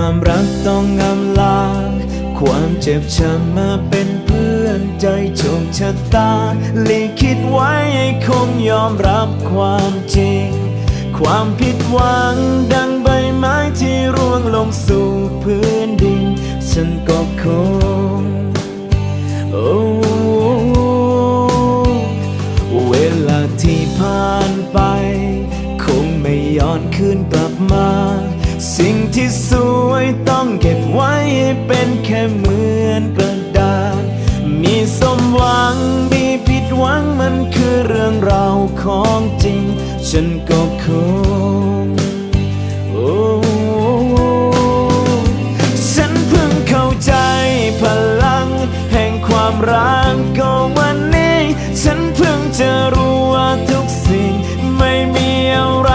ความรักต้องอำลา ความเจ็บช้ำมาเป็นเพื่อนใจโชคชะตาลิขิตไว้คงยอมรับความจริง ความผิดหวังดังใบไม้ที่ร่วงลงสู่พื้นดิน ฉันก็คงโอ้เวลาที่ผ่านไป คงไม่ย้อนคืนกลับมา สิ่งที่สวย ต้องเก็บไว้ให้เป็นแค่เหมือนกระดาษ มีสมหวังมีผิดหวังมันคือเรื่องราวของจริง ฉันก็คงโอ้ฉันเพิ่งเข้าใจพลัง แห่งความรักก็วันนี้ ฉันเพิ่งจะรู้ว่าทุกสิ่งไม่มีอะไร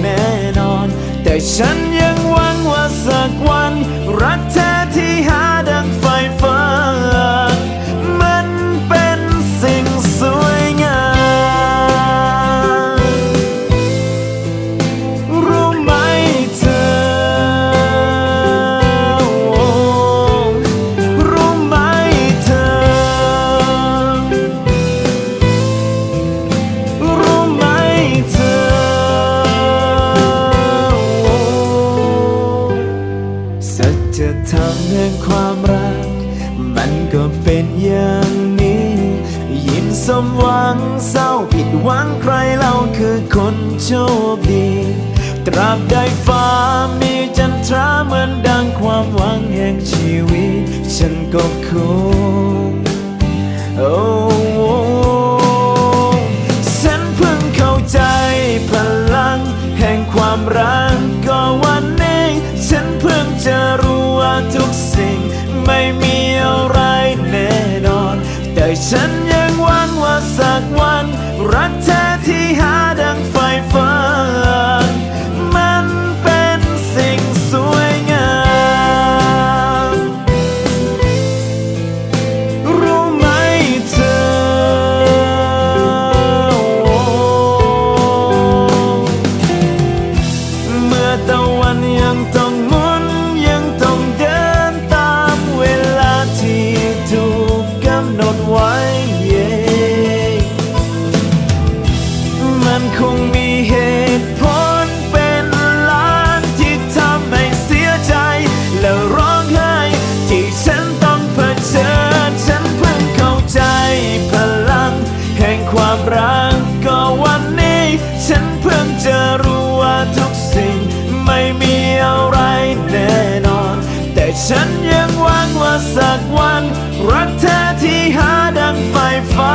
แน่นอน แต่ฉัน สักวันรักแท้ ธรรมแห่งความรัก มันก็เป็นอย่างนี้ ยิ้มสมหวังเศร้าผิดหวังใครเราคือคนโชคดี ตราบใดฟ้ามีจันทราเหมือนดังความหวังแห่งชีวิต ฉันก็ค วันยังต้องหมุนยังต้องเดินตามเวลาที่ถูกกำหนดไว้ มันคงมีเหตุผลเป็นล้านที่ทำให้เสียใจ แล้วร้องไห้ที่ฉันต้องเผชิญฉันเพิ่งเข้าใจพลัง แห่งความรักก็วันนี้ ฉันเพิ่งจะรู้ว่าทุก ไม่มีอะไรแน่นอน แต่ฉันยังหวังว่าสักวัน รักเธอที่หาดังไฟฟ้า